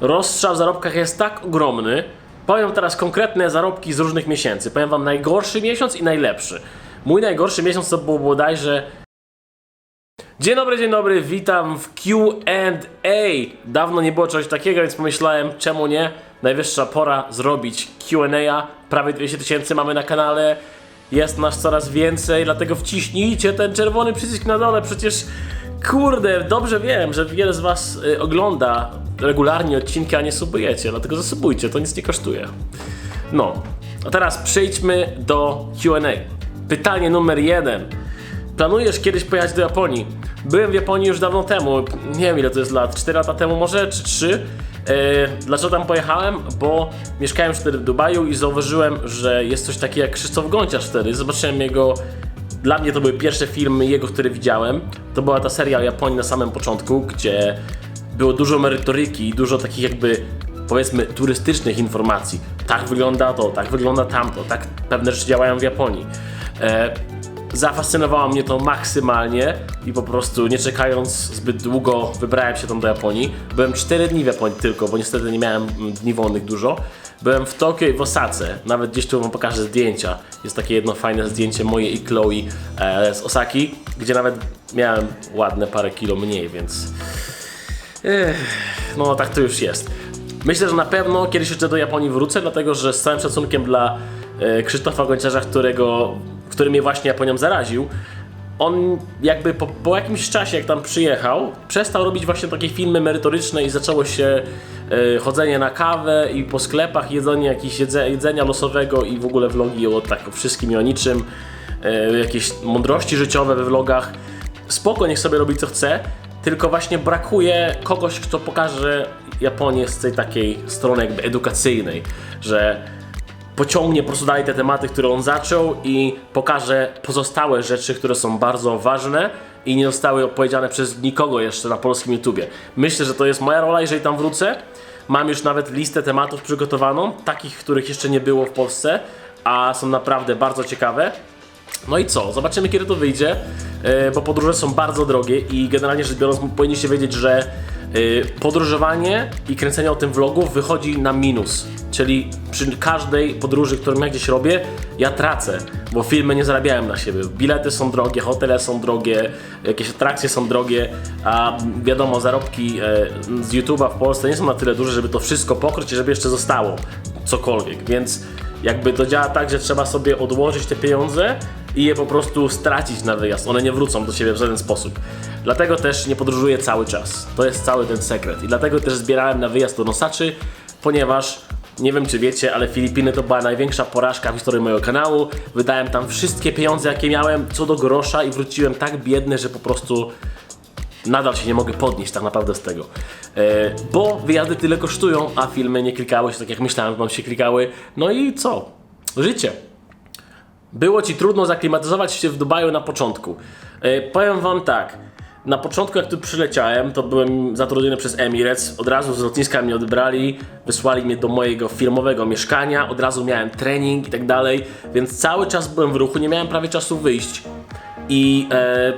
rozstrzał w zarobkach jest tak ogromny. Powiem teraz konkretne zarobki z różnych miesięcy. Powiem wam najgorszy miesiąc i najlepszy. Mój najgorszy miesiąc to było bodajże Dzień dobry, dzień dobry, witam w Q&A. Dawno nie było czegoś takiego, więc pomyślałem, czemu nie? Najwyższa pora zrobić Q&A. Prawie 200 tysięcy mamy na kanale. Jest nas coraz więcej, dlatego wciśnijcie ten czerwony przycisk na dole. Przecież, kurde, dobrze wiem, że wiele z was y, ogląda regularnie odcinki, a nie subujecie. Dlatego zasubujcie, to nic nie kosztuje. No, a teraz przejdźmy do Q&A. Pytanie numer jeden. Planujesz kiedyś pojechać do Japonii? Byłem w Japonii już dawno temu, nie wiem ile to jest lat, 4 lata temu może, czy 3. dlaczego tam pojechałem? Bo mieszkałem wtedy w Dubaju i zauważyłem, że jest coś takiego jak Krzysztof Gonciarz wtedy. Zobaczyłem jego, dla mnie to były pierwsze filmy jego, które widziałem. To była ta seria o Japonii na samym początku, gdzie było dużo merytoryki i dużo takich jakby powiedzmy turystycznych informacji. Tak wygląda to, tak wygląda tamto, tak pewne rzeczy działają w Japonii. E, Zafascynowało mnie to maksymalnie i po prostu nie czekając zbyt długo wybrałem się tam do Japonii. Byłem 4 dni w Japonii tylko, bo niestety nie miałem mm, dni wolnych dużo. Byłem w Tokio i w Osace, nawet gdzieś tu wam pokażę zdjęcia. Jest takie jedno fajne zdjęcie moje i Chloe e, z Osaki, gdzie nawet miałem ładne parę kilo mniej, więc Ech, no tak to już jest. Myślę, że na pewno kiedyś jeszcze do Japonii wrócę, dlatego że z całym szacunkiem dla e, Krzysztofa Gonciarza, którego, który mnie właśnie Japonią zaraził, on jakby po, po jakimś czasie, jak tam przyjechał, przestał robić właśnie takie filmy merytoryczne i zaczęło się e, chodzenie na kawę i po sklepach, jedzenie jakiegoś jedze, jedzenia losowego i w ogóle vlogi o tak o wszystkim i o niczym, e, jakieś mądrości życiowe we vlogach. Spoko, niech sobie robi co chce, tylko właśnie brakuje kogoś, kto pokaże Japonię z tej takiej strony jakby edukacyjnej, że pociągnie po prostu dalej te tematy, które on zaczął i pokaże pozostałe rzeczy, które są bardzo ważne i nie zostały opowiedziane przez nikogo jeszcze na polskim YouTubie. Myślę, że to jest moja rola, jeżeli tam wrócę. Mam już nawet listę tematów przygotowaną, takich, których jeszcze nie było w Polsce, a są naprawdę bardzo ciekawe. No i co? Zobaczymy kiedy to wyjdzie, yy, bo podróże są bardzo drogie i generalnie rzecz biorąc powinniście wiedzieć, że podróżowanie i kręcenie o tym vlogów wychodzi na minus. Czyli przy każdej podróży, którą ja gdzieś robię, ja tracę, bo filmy nie zarabiałem na siebie. Bilety są drogie, hotele są drogie, jakieś atrakcje są drogie, a wiadomo, zarobki e, z YouTube'a w Polsce nie są na tyle duże, żeby to wszystko pokryć i żeby jeszcze zostało cokolwiek, więc jakby to działa tak, że trzeba sobie odłożyć te pieniądze i je po prostu stracić na wyjazd. One nie wrócą do siebie w żaden sposób. Dlatego też nie podróżuję cały czas. To jest cały ten sekret. I dlatego też zbierałem na wyjazd do Nosaczy, ponieważ nie wiem czy wiecie, ale Filipiny to była największa porażka w historii mojego kanału. Wydałem tam wszystkie pieniądze jakie miałem, co do grosza i wróciłem tak biedny, że po prostu nadal się nie mogę podnieść tak naprawdę z tego. E, bo wyjazdy tyle kosztują, a filmy nie klikały się tak jak myślałem, że będą się klikały. No i co? Życie. Było ci trudno zaklimatyzować się w Dubaju na początku. E, powiem wam tak. Na początku jak tu przyleciałem, to byłem zatrudniony przez Emirates. Od razu z lotniska mnie odebrali, wysłali mnie do mojego firmowego mieszkania, od razu miałem trening i tak dalej, więc cały czas byłem w ruchu, nie miałem prawie czasu wyjść. I e,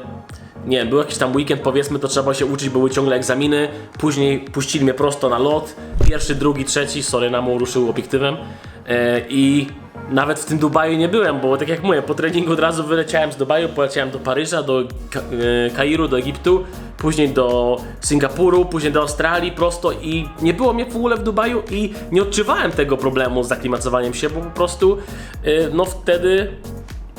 nie wiem, był jakiś tam weekend, powiedzmy, to trzeba się uczyć, były ciągle egzaminy. Później puścili mnie prosto na lot. Pierwszy, drugi, trzeci, sorry, Namu ruszył obiektywem. E, I nawet w tym Dubaju nie byłem, bo tak jak mówię, po treningu od razu wyleciałem z Dubaju, poleciałem do Paryża, do Ka e, Kairu, do Egiptu, później do Singapuru, później do Australii prosto i nie było mnie w ogóle w Dubaju i nie odczuwałem tego problemu z zaklimatyzowaniem się, bo po prostu e, no wtedy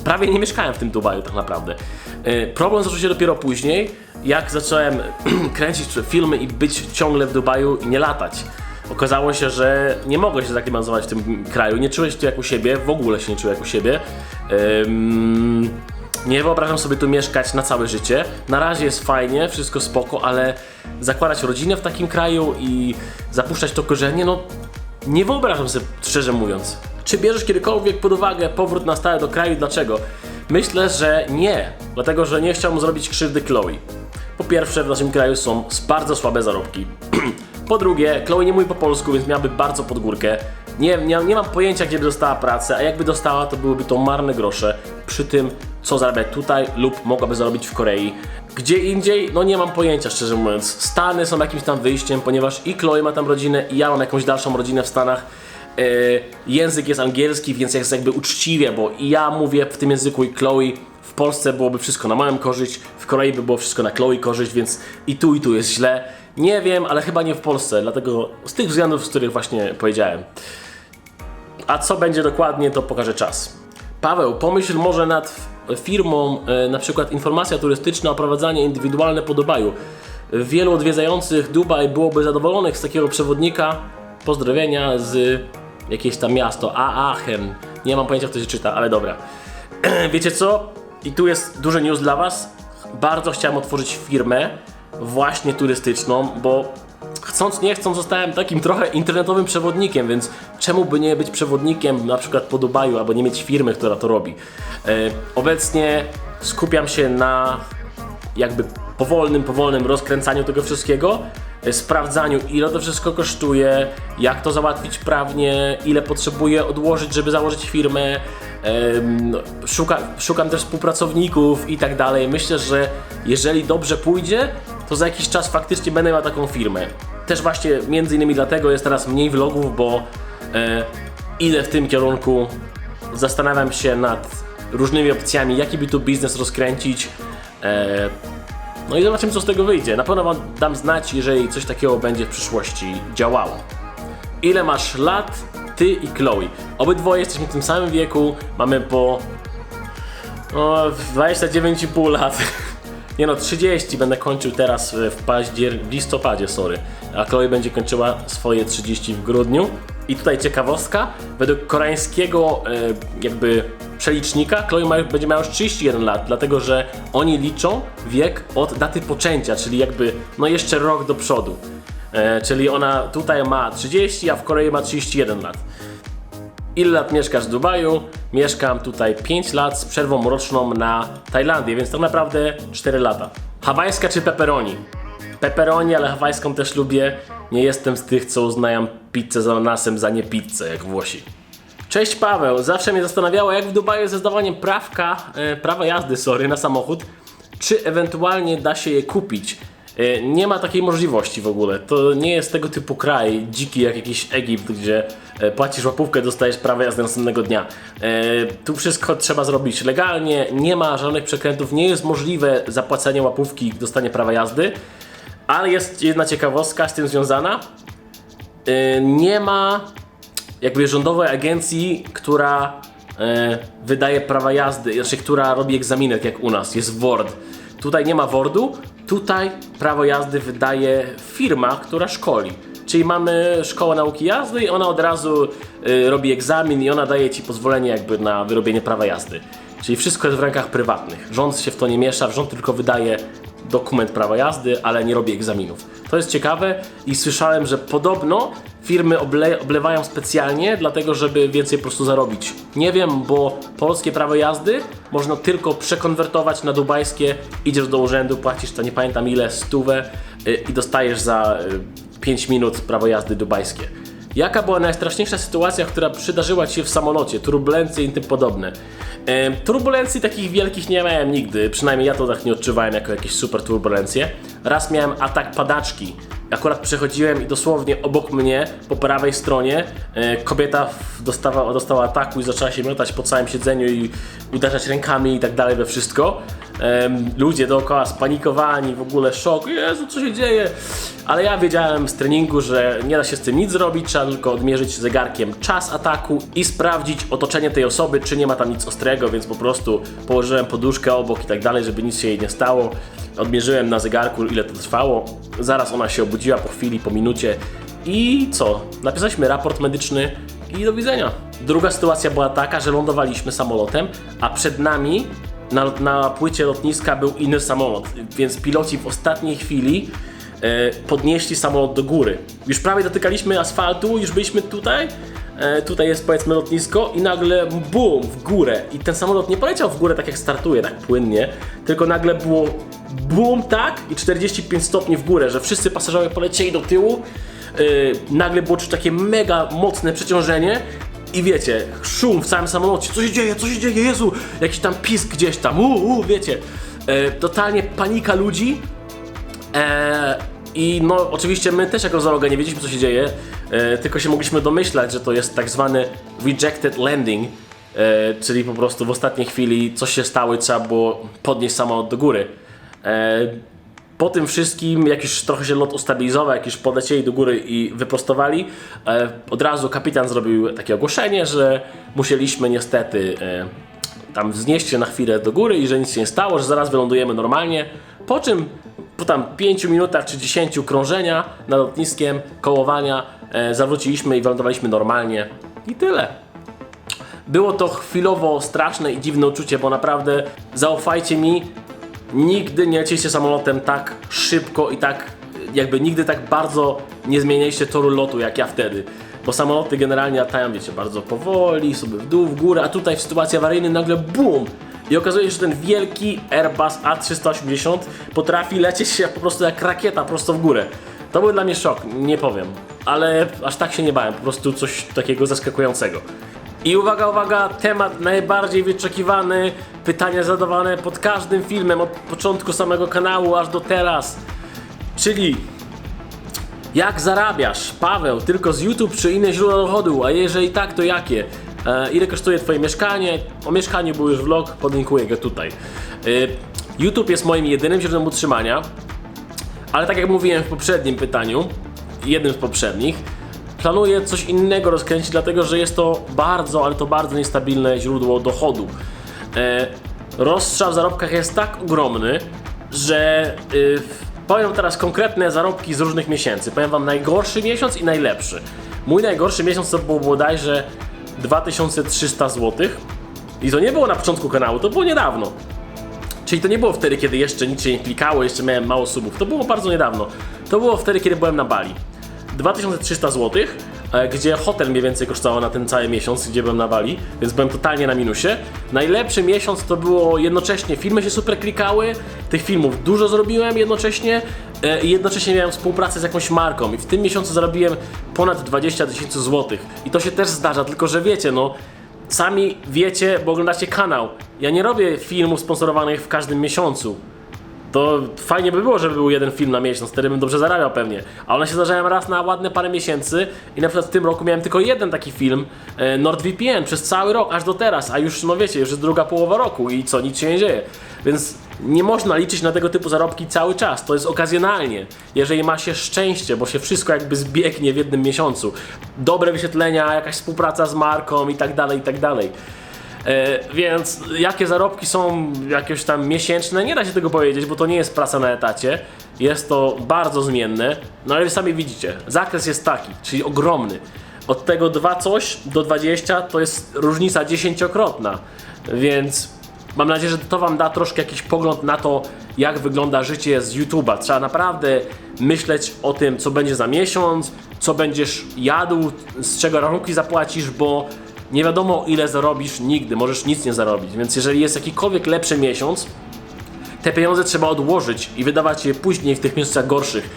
prawie nie mieszkałem w tym Dubaju tak naprawdę. E, Problem zaczął się dopiero później, jak zacząłem kręcić filmy i być ciągle w Dubaju i nie latać. Okazało się, że nie mogę się zaklimatyzować w tym kraju, nie czułem się tu jak u siebie, w ogóle się nie czułem jak u siebie. Ym, nie wyobrażam sobie tu mieszkać na całe życie. Na razie jest fajnie, wszystko spoko, ale zakładać rodzinę w takim kraju i zapuszczać to korzenie, no nie wyobrażam sobie, szczerze mówiąc. Czy bierzesz kiedykolwiek pod uwagę powrót na stałe do kraju? Dlaczego? Myślę, że nie, dlatego że nie chciałbym zrobić krzywdy Chloe. Po pierwsze, w naszym kraju są bardzo słabe zarobki. po drugie, Chloe nie mówi po polsku, więc miałaby bardzo pod górkę. Nie, nie, nie mam pojęcia, gdzie by dostała pracę, a jakby dostała, to byłyby to marne grosze przy tym, co zarabiać tutaj lub mogłaby zarobić w Korei. Gdzie indziej, no nie mam pojęcia szczerze mówiąc. Stany są jakimś tam wyjściem, ponieważ i Chloe ma tam rodzinę i ja mam jakąś dalszą rodzinę w Stanach. E, język jest angielski, więc jest jakby uczciwie, bo i ja mówię w tym języku i Chloe w Polsce byłoby wszystko na moją korzyść, w Korei by było wszystko na Chloe korzyść, więc i tu i tu jest źle. Nie wiem, ale chyba nie w Polsce, dlatego z tych względów, z których właśnie powiedziałem. A co będzie dokładnie, to pokaże czas. Paweł, pomyśl może nad firmą, e, na przykład informacja turystyczna, oprowadzanie indywidualne po Dubaju. Wielu odwiedzających Dubaj byłoby zadowolonych z takiego przewodnika. Pozdrowienia z jakieś tam miasto, Aachen. Nie mam pojęcia, jak to się czyta, ale dobra. Wiecie co? I tu jest duży news dla Was. Bardzo chciałem otworzyć firmę właśnie turystyczną, bo chcąc nie chcąc zostałem takim trochę internetowym przewodnikiem, więc czemu by nie być przewodnikiem na przykład po Dubaju albo nie mieć firmy, która to robi. E, obecnie skupiam się na jakby powolnym, powolnym rozkręcaniu tego wszystkiego, e, sprawdzaniu ile to wszystko kosztuje, jak to załatwić prawnie, ile potrzebuję odłożyć, żeby założyć firmę, szuka, szukam też współpracowników i tak dalej. Myślę, że jeżeli dobrze pójdzie, to za jakiś czas faktycznie będę miał taką firmę. Też właśnie między innymi dlatego jest teraz mniej vlogów, bo e, idę w tym kierunku, zastanawiam się nad różnymi opcjami, jaki by tu biznes rozkręcić. E, no i zobaczymy, co z tego wyjdzie. Na pewno wam dam znać, jeżeli coś takiego będzie w przyszłości działało. Ile masz lat, ty i Chloe? Obydwoje jesteśmy w tym samym wieku, mamy po no, 29,5 lat. Nie no, 30 będę kończył teraz w paździer... listopadzie, sorry. A Chloe będzie kończyła swoje 30 w grudniu. I tutaj ciekawostka, według koreańskiego e, jakby przelicznika Chloe ma, będzie miała już 31 lat, dlatego że oni liczą wiek od daty poczęcia, czyli jakby no jeszcze rok do przodu. E, czyli ona tutaj ma 30, a w Korei ma 31 lat. Ile lat mieszkasz w Dubaju? Mieszkam tutaj 5 lat z przerwą roczną na Tajlandię, więc tak naprawdę 4 lata. Hawajska czy pepperoni? Pepperoni, ale hawajską też lubię. Nie jestem z tych, co uznają pizzę z ananasem za nie pizzę, jak Włosi. Cześć Paweł, zawsze mnie zastanawiało, jak w Dubaju ze zdawaniem prawka, e, prawa jazdy, sorry, na samochód, czy ewentualnie da się je kupić. E, nie ma takiej możliwości w ogóle. To nie jest tego typu kraj dziki jak jakiś Egipt, gdzie e, płacisz łapówkę, dostajesz prawo jazdy następnego dnia. E, tu wszystko trzeba zrobić legalnie, nie ma żadnych przekrętów, nie jest możliwe zapłacenie łapówki dostanie prawa jazdy. Ale jest jedna ciekawostka z tym związana. Nie ma jakby rządowej agencji, która wydaje prawa jazdy, znaczy która robi egzaminek jak u nas, jest WORD. Tutaj nie ma WORDu, tutaj prawo jazdy wydaje firma, która szkoli. Czyli mamy szkołę nauki jazdy i ona od razu y, robi egzamin i ona daje ci pozwolenie jakby na wyrobienie prawa jazdy. Czyli wszystko jest w rękach prywatnych. Rząd się w to nie miesza, rząd tylko wydaje dokument prawa jazdy, ale nie robi egzaminów. To jest ciekawe i słyszałem, że podobno firmy oble, oblewają specjalnie, dlatego żeby więcej po prostu zarobić. Nie wiem, bo polskie prawo jazdy można tylko przekonwertować na dubajskie, idziesz do urzędu, płacisz to nie pamiętam ile, stówę y, i dostajesz za y, 5 minut prawo jazdy dubajskie. Jaka była najstraszniejsza sytuacja, która przydarzyła Ci się w samolocie, turbulencje i tym podobne? E, turbulencji takich wielkich nie miałem nigdy, przynajmniej ja to tak nie odczuwałem jako jakieś super turbulencje. Raz miałem atak padaczki. Akurat przechodziłem i dosłownie obok mnie, po prawej stronie, e, kobieta dostawa, dostała ataku i zaczęła się miotać po całym siedzeniu i uderzać rękami i tak dalej we wszystko. Ludzie dookoła spanikowani, w ogóle szok, Jezu, co się dzieje? Ale ja wiedziałem z treningu, że nie da się z tym nic zrobić, trzeba tylko odmierzyć zegarkiem czas ataku i sprawdzić otoczenie tej osoby, czy nie ma tam nic ostrego, więc po prostu położyłem poduszkę obok i tak dalej, żeby nic się jej nie stało. Odmierzyłem na zegarku, ile to trwało. Zaraz ona się obudziła po chwili, po minucie i co? Napisaliśmy raport medyczny i do widzenia. Druga sytuacja była taka, że lądowaliśmy samolotem, a przed nami na, na płycie lotniska był inny samolot, więc piloci w ostatniej chwili e, podnieśli samolot do góry. Już prawie dotykaliśmy asfaltu, już byliśmy tutaj. E, tutaj jest powiedzmy lotnisko i nagle bum w górę. I ten samolot nie poleciał w górę tak jak startuje, tak płynnie, tylko nagle było bum tak i 45 stopni w górę, że wszyscy pasażerowie polecieli do tyłu. E, nagle było takie mega mocne przeciążenie i wiecie, szum w całym samolocie, co się dzieje, co się dzieje, Jezu, jakiś tam pisk gdzieś tam, uuu, wiecie, e, totalnie panika ludzi, e, i no oczywiście my też jako załoga nie wiedzieliśmy co się dzieje, e, tylko się mogliśmy domyślać, że to jest tak zwany rejected landing, e, czyli po prostu w ostatniej chwili coś się stało i trzeba było podnieść samolot do góry. E, po tym wszystkim, jak już trochę się lot ustabilizował, jak już podlecieli do góry i wyprostowali, e, od razu kapitan zrobił takie ogłoszenie, że musieliśmy niestety e, tam wznieść się na chwilę do góry i że nic się nie stało, że zaraz wylądujemy normalnie. Po czym po tam 5 minutach czy 10 krążenia nad lotniskiem, kołowania, e, zawróciliśmy i wylądowaliśmy normalnie. I tyle. Było to chwilowo straszne i dziwne uczucie, bo naprawdę zaufajcie mi, nigdy nie lecieliście samolotem tak szybko i tak jakby nigdy tak bardzo nie zmienialiście toru lotu jak ja wtedy. Bo samoloty generalnie latają, wiecie, bardzo powoli, sobie w dół, w górę, a tutaj w sytuacji awaryjnej nagle BUM! I okazuje się, że ten wielki Airbus A380 potrafi lecieć się po prostu jak rakieta prosto w górę. To był dla mnie szok, nie powiem. Ale aż tak się nie bałem, po prostu coś takiego zaskakującego. I uwaga, uwaga, temat najbardziej wyczekiwany, pytania zadawane pod każdym filmem od początku samego kanału aż do teraz. Czyli jak zarabiasz, Paweł, tylko z YouTube czy inne źródła dochodu? A jeżeli tak, to jakie? E, ile kosztuje Twoje mieszkanie? O mieszkaniu był już vlog, podlinkuję go tutaj. E, YouTube jest moim jedynym źródłem utrzymania, ale tak jak mówiłem w poprzednim pytaniu, jednym z poprzednich, planuję coś innego rozkręcić, dlatego że jest to bardzo, ale to bardzo niestabilne źródło dochodu. E, rozstrzał w zarobkach jest tak ogromny, że y, powiem teraz konkretne zarobki z różnych miesięcy. Powiem wam najgorszy miesiąc i najlepszy. Mój najgorszy miesiąc to było bodajże 2300 zł. I to nie było na początku kanału, to było niedawno. Czyli to nie było wtedy, kiedy jeszcze nic się nie klikało, jeszcze miałem mało subów. To było bardzo niedawno. To było wtedy, kiedy byłem na Bali. 2300 zł, e, gdzie hotel mniej więcej kosztował na ten cały miesiąc, gdzie byłem na Bali, więc byłem totalnie na minusie. Najlepszy miesiąc to było jednocześnie, filmy się super klikały, tych filmów dużo zrobiłem jednocześnie e, i jednocześnie miałem współpracę z jakąś marką i w tym miesiącu zarobiłem ponad 20 tysięcy złotych. I to się też zdarza, tylko że wiecie, no sami wiecie, bo oglądacie kanał. Ja nie robię filmów sponsorowanych w każdym miesiącu. To fajnie by było, żeby był jeden film na miesiąc, wtedy bym dobrze zarabiał pewnie. A one się zdarzają raz na ładne parę miesięcy i na przykład w tym roku miałem tylko jeden taki film, e, NordVPN, przez cały rok, aż do teraz, a już, no wiecie, już jest druga połowa roku i co, nic się nie dzieje. Więc nie można liczyć na tego typu zarobki cały czas, to jest okazjonalnie. Jeżeli ma się szczęście, bo się wszystko jakby zbiegnie w jednym miesiącu. Dobre wyświetlenia, jakaś współpraca z marką i tak dalej, i tak dalej. E, więc jakie zarobki są jakieś tam miesięczne, nie da się tego powiedzieć, bo to nie jest praca na etacie. Jest to bardzo zmienne, no ale wy sami widzicie, zakres jest taki, czyli ogromny. Od tego 2 coś do 20 to jest różnica dziesięciokrotna, więc mam nadzieję, że to Wam da troszkę jakiś pogląd na to, jak wygląda życie z YouTube'a. Trzeba naprawdę myśleć o tym, co będzie za miesiąc, co będziesz jadł, z czego rachunki zapłacisz, bo nie wiadomo ile zarobisz nigdy, możesz nic nie zarobić. Więc jeżeli jest jakikolwiek lepszy miesiąc, te pieniądze trzeba odłożyć i wydawać je później w tych miesiącach gorszych.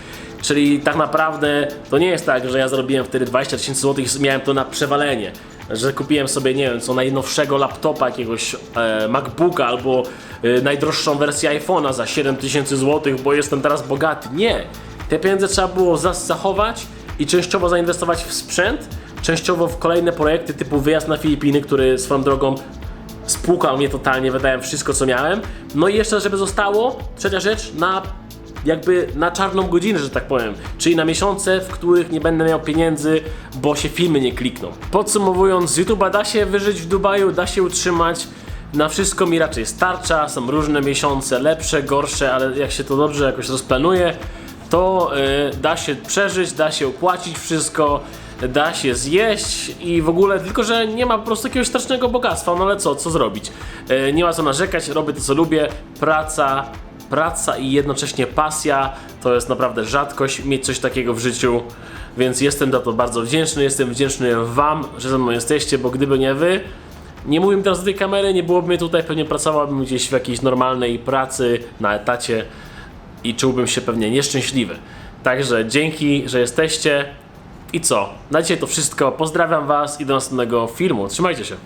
Czyli tak naprawdę to nie jest tak, że ja zarobiłem wtedy 20 tysięcy złotych i miałem to na przewalenie. Że kupiłem sobie, nie wiem, co najnowszego laptopa, jakiegoś e, MacBooka albo e, najdroższą wersję iPhone'a za 7 tysięcy złotych, bo jestem teraz bogaty. Nie! Te pieniądze trzeba było zachować i częściowo zainwestować w sprzęt, częściowo w kolejne projekty typu wyjazd na Filipiny, który swoją drogą spłukał mnie totalnie, wydałem wszystko co miałem. No i jeszcze, żeby zostało, trzecia rzecz, na jakby na czarną godzinę, że tak powiem. Czyli na miesiące, w których nie będę miał pieniędzy, bo się filmy nie klikną. Podsumowując, z YouTube'a da się wyżyć w Dubaju, da się utrzymać. Na wszystko mi raczej starcza, są różne miesiące, lepsze, gorsze, ale jak się to dobrze jakoś rozplanuje, to y, da się przeżyć, da się opłacić wszystko, da się zjeść i w ogóle, tylko że nie ma po prostu jakiegoś strasznego bogactwa, no ale co, co zrobić? Y, nie ma co narzekać, robię to co lubię, praca, praca i jednocześnie pasja to jest naprawdę rzadkość mieć coś takiego w życiu, więc jestem za to bardzo wdzięczny, jestem wdzięczny Wam, że ze mną jesteście, bo gdyby nie Wy, nie mówię teraz do tej kamery, nie byłoby mnie tutaj, pewnie pracowałbym gdzieś w jakiejś normalnej pracy, na etacie i czułbym się pewnie nieszczęśliwy. Także dzięki, że jesteście. I co? Na dzisiaj to wszystko. Pozdrawiam Was i do następnego filmu. Trzymajcie się.